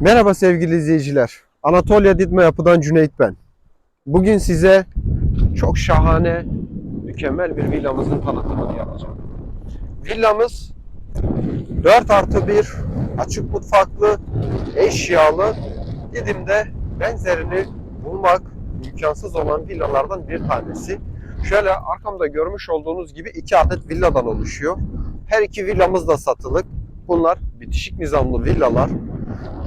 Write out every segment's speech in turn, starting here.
Merhaba sevgili izleyiciler. Anatolia Didme Yapı'dan Cüneyt ben. Bugün size çok şahane, mükemmel bir villamızın tanıtımını yapacağım. Villamız 4 artı 1 açık mutfaklı, eşyalı, Didim'de benzerini bulmak imkansız olan villalardan bir tanesi. Şöyle arkamda görmüş olduğunuz gibi iki adet villadan oluşuyor. Her iki villamız da satılık. Bunlar bitişik nizamlı villalar.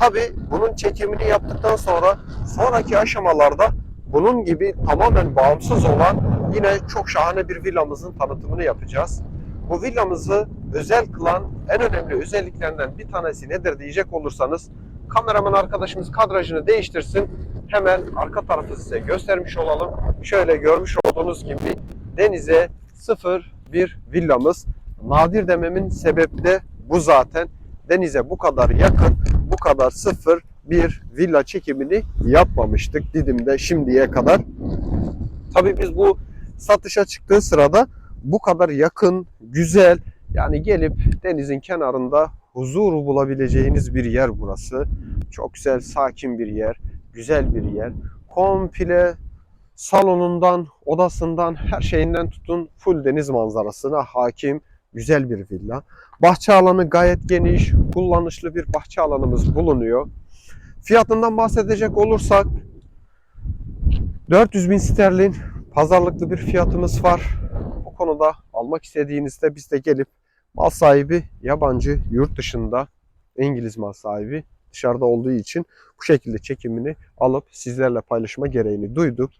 Tabi bunun çekimini yaptıktan sonra sonraki aşamalarda bunun gibi tamamen bağımsız olan yine çok şahane bir villamızın tanıtımını yapacağız. Bu villamızı özel kılan en önemli özelliklerinden bir tanesi nedir diyecek olursanız kameraman arkadaşımız kadrajını değiştirsin. Hemen arka tarafı size göstermiş olalım. Şöyle görmüş olduğunuz gibi denize sıfır bir villamız. Nadir dememin sebebi de bu zaten. Denize bu kadar yakın, kadar sıfır bir villa çekimini yapmamıştık Didim'de şimdiye kadar. Tabii biz bu satışa çıktığı sırada bu kadar yakın, güzel yani gelip denizin kenarında huzur bulabileceğiniz bir yer burası. Çok güzel, sakin bir yer, güzel bir yer. Komple salonundan, odasından, her şeyinden tutun full deniz manzarasına hakim güzel bir villa. Bahçe alanı gayet geniş, kullanışlı bir bahçe alanımız bulunuyor. Fiyatından bahsedecek olursak 400 bin sterlin pazarlıklı bir fiyatımız var. Bu konuda almak istediğinizde biz de gelip mal sahibi yabancı yurt dışında İngiliz mal sahibi dışarıda olduğu için bu şekilde çekimini alıp sizlerle paylaşma gereğini duyduk.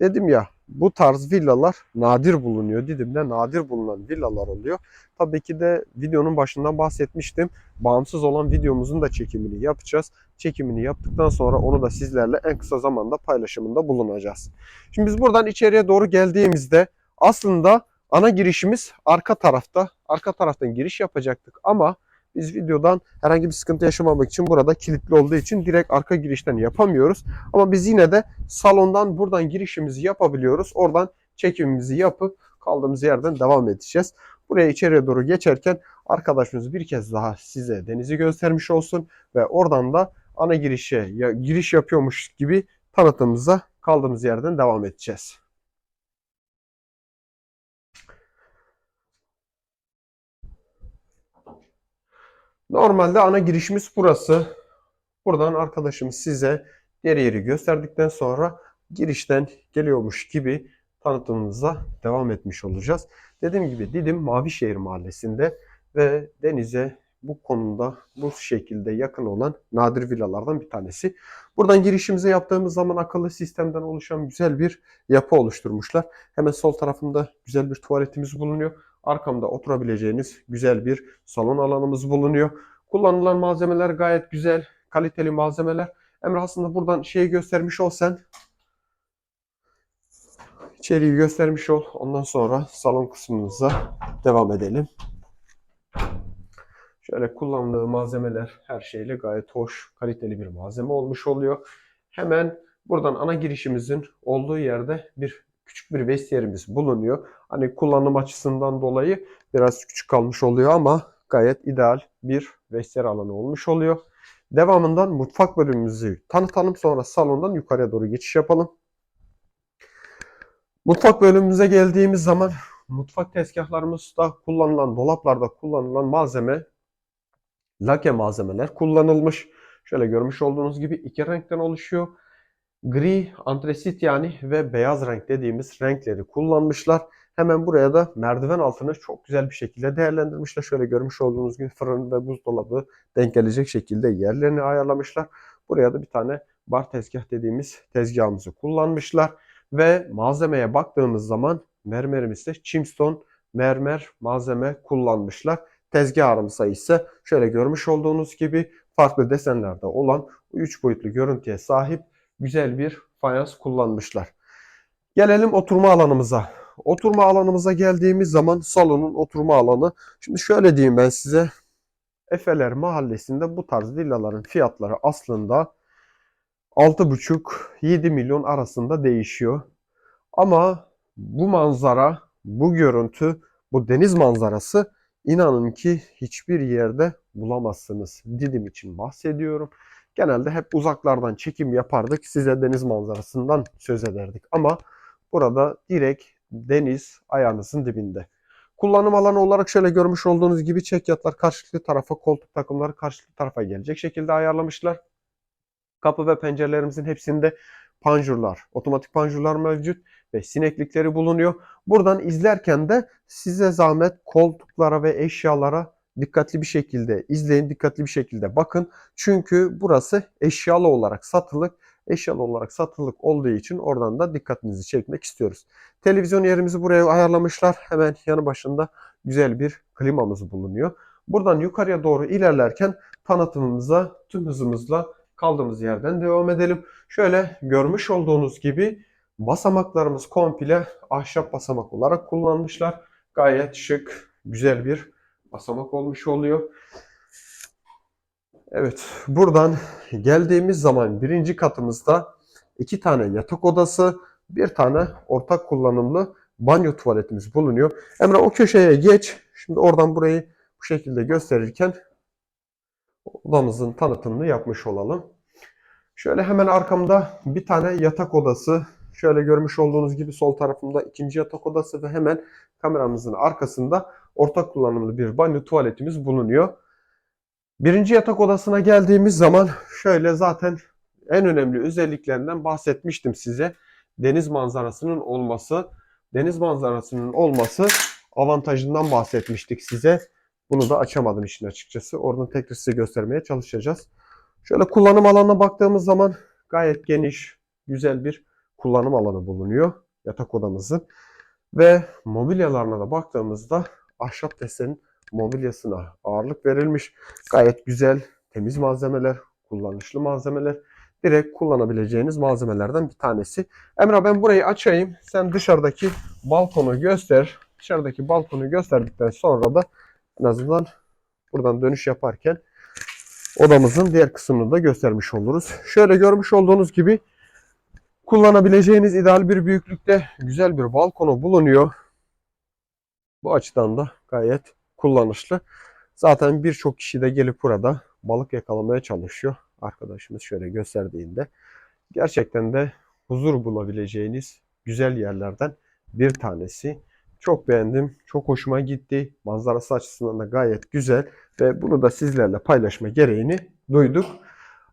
Dedim ya bu tarz villalar nadir bulunuyor. Didim'de nadir bulunan villalar oluyor. Tabii ki de videonun başından bahsetmiştim. Bağımsız olan videomuzun da çekimini yapacağız. Çekimini yaptıktan sonra onu da sizlerle en kısa zamanda paylaşımında bulunacağız. Şimdi biz buradan içeriye doğru geldiğimizde aslında ana girişimiz arka tarafta. Arka taraftan giriş yapacaktık ama biz videodan herhangi bir sıkıntı yaşamamak için burada kilitli olduğu için direkt arka girişten yapamıyoruz. Ama biz yine de salondan buradan girişimizi yapabiliyoruz. Oradan çekimimizi yapıp kaldığımız yerden devam edeceğiz. Buraya içeriye doğru geçerken arkadaşımız bir kez daha size denizi göstermiş olsun ve oradan da ana girişe ya, giriş yapıyormuş gibi tanıtımımıza kaldığımız yerden devam edeceğiz. Normalde ana girişimiz burası. Buradan arkadaşım size diğer yeri gösterdikten sonra girişten geliyormuş gibi tanıtımımıza devam etmiş olacağız. Dediğim gibi Didim Mavişehir Mahallesi'nde ve denize bu konuda bu şekilde yakın olan nadir villalardan bir tanesi. Buradan girişimize yaptığımız zaman akıllı sistemden oluşan güzel bir yapı oluşturmuşlar. Hemen sol tarafında güzel bir tuvaletimiz bulunuyor. Arkamda oturabileceğiniz güzel bir salon alanımız bulunuyor. Kullanılan malzemeler gayet güzel, kaliteli malzemeler. Emre aslında buradan şeyi göstermiş ol sen. İçeriği göstermiş ol. Ondan sonra salon kısmımıza devam edelim. Şöyle kullandığı malzemeler her şeyle gayet hoş, kaliteli bir malzeme olmuş oluyor. Hemen buradan ana girişimizin olduğu yerde bir küçük bir vestiyerimiz bulunuyor. Hani kullanım açısından dolayı biraz küçük kalmış oluyor ama gayet ideal bir vestiyer alanı olmuş oluyor. Devamından mutfak bölümümüzü tanıtalım sonra salondan yukarıya doğru geçiş yapalım. Mutfak bölümümüze geldiğimiz zaman mutfak tezgahlarımızda kullanılan, dolaplarda kullanılan malzeme lake malzemeler kullanılmış. Şöyle görmüş olduğunuz gibi iki renkten oluşuyor. Gri, antresit yani ve beyaz renk dediğimiz renkleri kullanmışlar. Hemen buraya da merdiven altını çok güzel bir şekilde değerlendirmişler. Şöyle görmüş olduğunuz gibi fırın ve buzdolabı denk gelecek şekilde yerlerini ayarlamışlar. Buraya da bir tane bar tezgah dediğimiz tezgahımızı kullanmışlar. Ve malzemeye baktığımız zaman mermerimizde Chimstone mermer malzeme kullanmışlar. Tezgah sayısı şöyle görmüş olduğunuz gibi farklı desenlerde olan 3 boyutlu görüntüye sahip güzel bir fayans kullanmışlar. Gelelim oturma alanımıza. Oturma alanımıza geldiğimiz zaman salonun oturma alanı. Şimdi şöyle diyeyim ben size. Efeler Mahallesi'nde bu tarz villaların fiyatları aslında 6,5-7 milyon arasında değişiyor. Ama bu manzara, bu görüntü, bu deniz manzarası inanın ki hiçbir yerde bulamazsınız. Didim için bahsediyorum. Genelde hep uzaklardan çekim yapardık. Size deniz manzarasından söz ederdik. Ama burada direkt deniz ayağınızın dibinde. Kullanım alanı olarak şöyle görmüş olduğunuz gibi çekyatlar karşılıklı tarafa, koltuk takımları karşılıklı tarafa gelecek şekilde ayarlamışlar. Kapı ve pencerelerimizin hepsinde panjurlar, otomatik panjurlar mevcut ve sineklikleri bulunuyor. Buradan izlerken de size zahmet koltuklara ve eşyalara dikkatli bir şekilde izleyin, dikkatli bir şekilde bakın. Çünkü burası eşyalı olarak satılık. Eşyalı olarak satılık olduğu için oradan da dikkatinizi çekmek istiyoruz. Televizyon yerimizi buraya ayarlamışlar. Hemen yanı başında güzel bir klimamız bulunuyor. Buradan yukarıya doğru ilerlerken tanıtımımıza tüm hızımızla kaldığımız yerden devam edelim. Şöyle görmüş olduğunuz gibi basamaklarımız komple ahşap basamak olarak kullanmışlar. Gayet şık, güzel bir basamak olmuş oluyor. Evet, buradan geldiğimiz zaman birinci katımızda iki tane yatak odası, bir tane ortak kullanımlı banyo tuvaletimiz bulunuyor. Emre o köşeye geç. Şimdi oradan burayı bu şekilde gösterirken odamızın tanıtımını yapmış olalım. Şöyle hemen arkamda bir tane yatak odası. Şöyle görmüş olduğunuz gibi sol tarafımda ikinci yatak odası ve hemen kameramızın arkasında ortak kullanımlı bir banyo tuvaletimiz bulunuyor. Birinci yatak odasına geldiğimiz zaman şöyle zaten en önemli özelliklerinden bahsetmiştim size. Deniz manzarasının olması. Deniz manzarasının olması avantajından bahsetmiştik size. Bunu da açamadım işin açıkçası. Oradan tekrar size göstermeye çalışacağız. Şöyle kullanım alanına baktığımız zaman gayet geniş, güzel bir kullanım alanı bulunuyor yatak odamızın. Ve mobilyalarına da baktığımızda ahşap desenin mobilyasına ağırlık verilmiş. Gayet güzel, temiz malzemeler, kullanışlı malzemeler. Direkt kullanabileceğiniz malzemelerden bir tanesi. Emrah ben burayı açayım. Sen dışarıdaki balkonu göster. Dışarıdaki balkonu gösterdikten sonra da en azından buradan dönüş yaparken odamızın diğer kısmını da göstermiş oluruz. Şöyle görmüş olduğunuz gibi kullanabileceğiniz ideal bir büyüklükte güzel bir balkonu bulunuyor. Bu açıdan da gayet kullanışlı. Zaten birçok kişi de gelip burada balık yakalamaya çalışıyor. Arkadaşımız şöyle gösterdiğinde. Gerçekten de huzur bulabileceğiniz güzel yerlerden bir tanesi. Çok beğendim. Çok hoşuma gitti. Manzarası açısından da gayet güzel. Ve bunu da sizlerle paylaşma gereğini duyduk.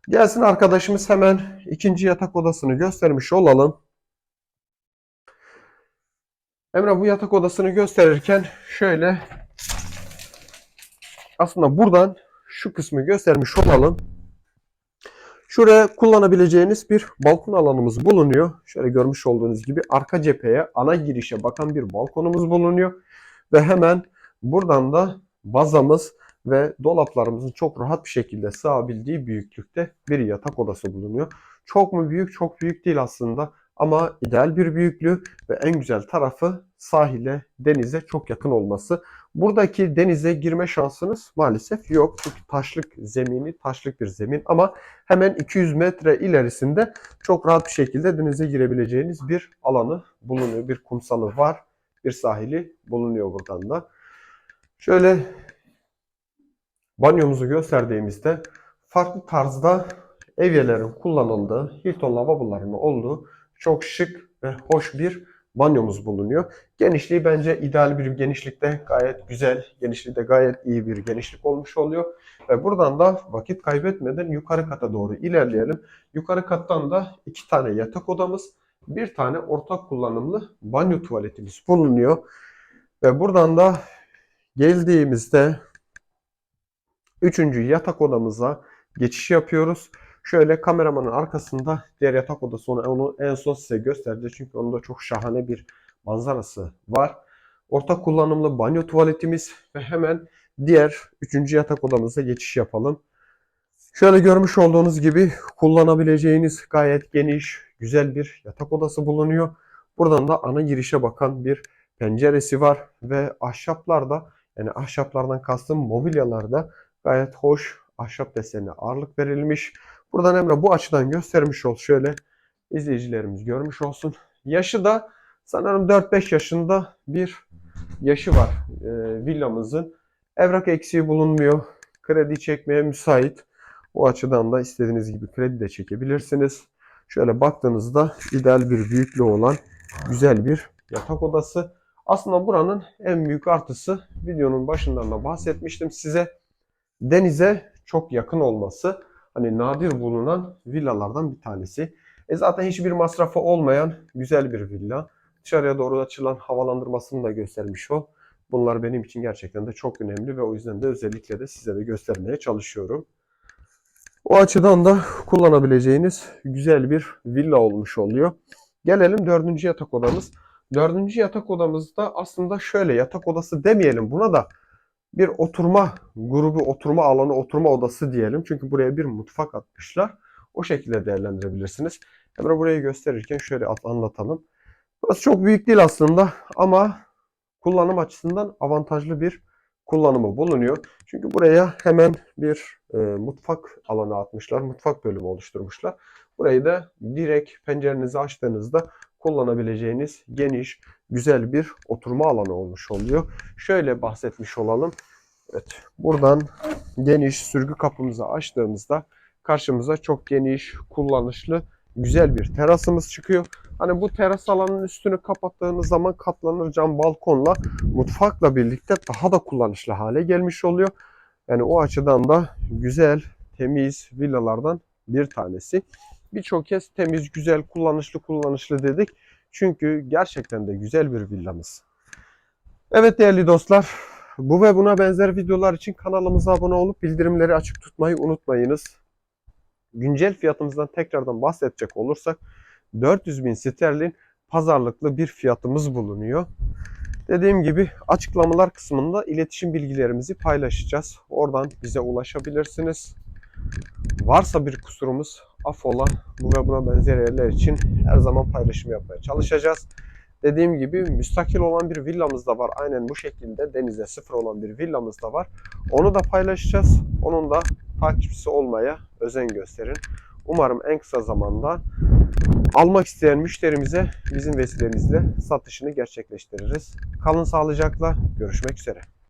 Gelsin arkadaşımız hemen ikinci yatak odasını göstermiş olalım. Emre bu yatak odasını gösterirken şöyle aslında buradan şu kısmı göstermiş olalım. Şuraya kullanabileceğiniz bir balkon alanımız bulunuyor. Şöyle görmüş olduğunuz gibi arka cepheye ana girişe bakan bir balkonumuz bulunuyor. Ve hemen buradan da bazamız ve dolaplarımızın çok rahat bir şekilde sığabildiği büyüklükte bir yatak odası bulunuyor. Çok mu büyük? Çok büyük değil aslında. Ama ideal bir büyüklüğü ve en güzel tarafı sahile, denize çok yakın olması. Buradaki denize girme şansınız maalesef yok. Çünkü taşlık zemini, taşlık bir zemin ama hemen 200 metre ilerisinde çok rahat bir şekilde denize girebileceğiniz bir alanı bulunuyor. Bir kumsalı var, bir sahili bulunuyor buradan da. Şöyle banyomuzu gösterdiğimizde farklı tarzda evyelerin kullanıldığı, Hilton lavabolarının olduğu çok şık ve hoş bir banyomuz bulunuyor. Genişliği bence ideal bir genişlikte gayet güzel, genişliği de gayet iyi bir genişlik olmuş oluyor. Ve buradan da vakit kaybetmeden yukarı kata doğru ilerleyelim. Yukarı kattan da iki tane yatak odamız, bir tane ortak kullanımlı banyo tuvaletimiz bulunuyor. Ve buradan da geldiğimizde üçüncü yatak odamıza geçiş yapıyoruz. Şöyle kameramanın arkasında diğer yatak odası onu, onu en son size gösterdi. Çünkü onun da çok şahane bir manzarası var. Ortak kullanımlı banyo tuvaletimiz ve hemen diğer üçüncü yatak odamıza geçiş yapalım. Şöyle görmüş olduğunuz gibi kullanabileceğiniz gayet geniş, güzel bir yatak odası bulunuyor. Buradan da ana girişe bakan bir penceresi var ve ahşaplarda yani ahşaplardan kastım mobilyalarda gayet hoş ahşap desenine ağırlık verilmiş. Buradan Emre bu açıdan göstermiş ol. Şöyle izleyicilerimiz görmüş olsun. Yaşı da sanırım 4-5 yaşında bir yaşı var e, villamızın. Evrak eksiği bulunmuyor. kredi çekmeye müsait. O açıdan da istediğiniz gibi kredi de çekebilirsiniz. Şöyle baktığınızda ideal bir büyüklüğü olan güzel bir yatak odası. Aslında buranın en büyük artısı videonun başından da bahsetmiştim size. Denize çok yakın olması. Hani nadir bulunan villalardan bir tanesi. E zaten hiçbir masrafı olmayan güzel bir villa. Dışarıya doğru açılan havalandırmasını da göstermiş ol. Bunlar benim için gerçekten de çok önemli ve o yüzden de özellikle de size de göstermeye çalışıyorum. O açıdan da kullanabileceğiniz güzel bir villa olmuş oluyor. Gelelim dördüncü yatak odamız. Dördüncü yatak odamızda aslında şöyle yatak odası demeyelim buna da bir oturma grubu, oturma alanı, oturma odası diyelim. Çünkü buraya bir mutfak atmışlar. O şekilde değerlendirebilirsiniz. Hemen burayı gösterirken şöyle at- anlatalım. Burası çok büyük değil aslında ama kullanım açısından avantajlı bir kullanımı bulunuyor. Çünkü buraya hemen bir e, mutfak alanı atmışlar. Mutfak bölümü oluşturmuşlar. Burayı da direkt pencerenizi açtığınızda kullanabileceğiniz geniş, güzel bir oturma alanı olmuş oluyor. Şöyle bahsetmiş olalım. Evet, buradan geniş sürgü kapımızı açtığımızda karşımıza çok geniş, kullanışlı, güzel bir terasımız çıkıyor. Hani bu teras alanının üstünü kapattığınız zaman katlanır cam balkonla mutfakla birlikte daha da kullanışlı hale gelmiş oluyor. Yani o açıdan da güzel, temiz villalardan bir tanesi. Birçok kez temiz, güzel, kullanışlı, kullanışlı dedik. Çünkü gerçekten de güzel bir villamız. Evet değerli dostlar, bu ve buna benzer videolar için kanalımıza abone olup bildirimleri açık tutmayı unutmayınız. Güncel fiyatımızdan tekrardan bahsedecek olursak 400 bin sterlin pazarlıklı bir fiyatımız bulunuyor. Dediğim gibi açıklamalar kısmında iletişim bilgilerimizi paylaşacağız. Oradan bize ulaşabilirsiniz. Varsa bir kusurumuz affola. Bu ve buna benzer yerler için her zaman paylaşım yapmaya çalışacağız. Dediğim gibi müstakil olan bir villamız da var. Aynen bu şekilde denize sıfır olan bir villamız da var. Onu da paylaşacağız. Onun da takipçisi olmaya özen gösterin. Umarım en kısa zamanda almak isteyen müşterimize bizim vesilemizle satışını gerçekleştiririz. Kalın sağlıcakla. Görüşmek üzere.